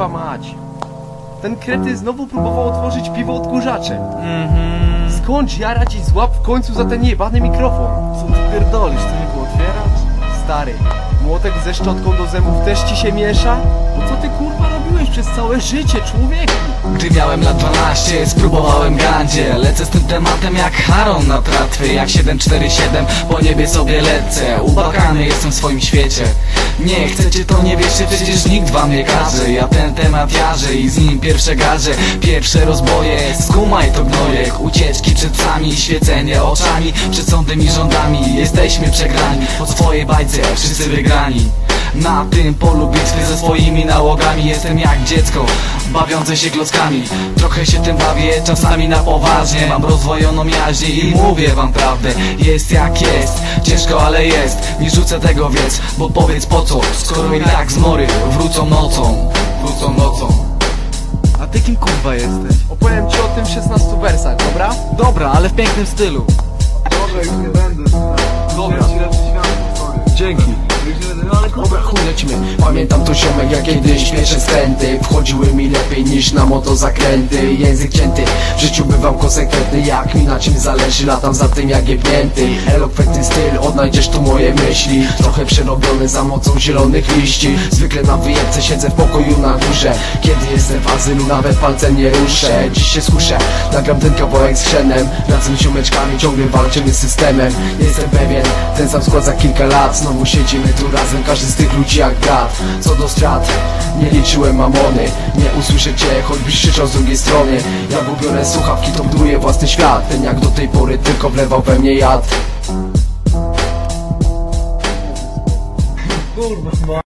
kurwa mać. Ten krety znowu próbował otworzyć piwo odkurzacze. Mhm. Skąd jara ci złap w końcu za ten jebany mikrofon? Co ty pierdolisz, to nie było otwierać? Stary, młotek ze szczotką do zębów też ci się miesza? No co ty kurwa robiłeś przez całe życie, człowieku? Gdy miałem lat 12, spróbowałem gandzie Lecę z tym tematem jak Haron na tratwy Jak 747, po niebie sobie lecę Ubakany jestem w swoim świecie. Nie chcecie to nie wiecie, przecież nikt wam nie każe. Ja ten temat jarzę i z nim pierwsze garze Pierwsze rozboje, skumaj to gnojek Ucieczki psami, świecenie oczami Przed sądem i rządami, jesteśmy przegrani. Po swojej bajce, wszyscy wygrani. Na tym polu bitwy ze swoimi nałogami Jestem jak dziecko, bawiące się klockami. Trochę się tym bawię, czasami na poważnie. Mam rozwojoną jaźń i mówię wam prawdę. Jest jak jest, ciężko ale jest. Nie rzucę tego więc, bo powiedz po co. Skoro i tak zmory wrócą nocą Wrócą nocą ty kim kurwa jesteś? Opowiem ci o tym w 16 wersach, dobra? Dobra, ale w pięknym stylu. Dobra, już nie będę. Dobra. Dzięki. Dobra, chuj Pamiętam to ziomek jak kiedyś pierwsze skręty Wchodziły mi lepiej niż na moto zakręty. Język cięty, w życiu bywam konsekwentny. Jak mi na czym zależy, latam za tym jak jebnięty. Elokwentny styl, odnajdziesz tu moje myśli. Trochę przerobione za mocą zielonych liści. Zwykle na wyjebce siedzę w pokoju na górze. Kiedy jestem w azylu, nawet palcem nie ruszę. Dziś się skuszę, nagram ten kawałek z chrzenem. Razem z ciągle walczymy z systemem. Jestem pewien, ten sam skład za kilka lat. Znowu siedzimy tu razem, każdy z tych ludzi jak brat. Co do strat, nie liczyłem mamony. Nie usłyszę cię, choćbyś krzyczał z drugiej strony. Ja bo biorę słuchawki, to buduję własny świat. Ten jak do tej pory tylko wlewał we mnie jad. Kurwa,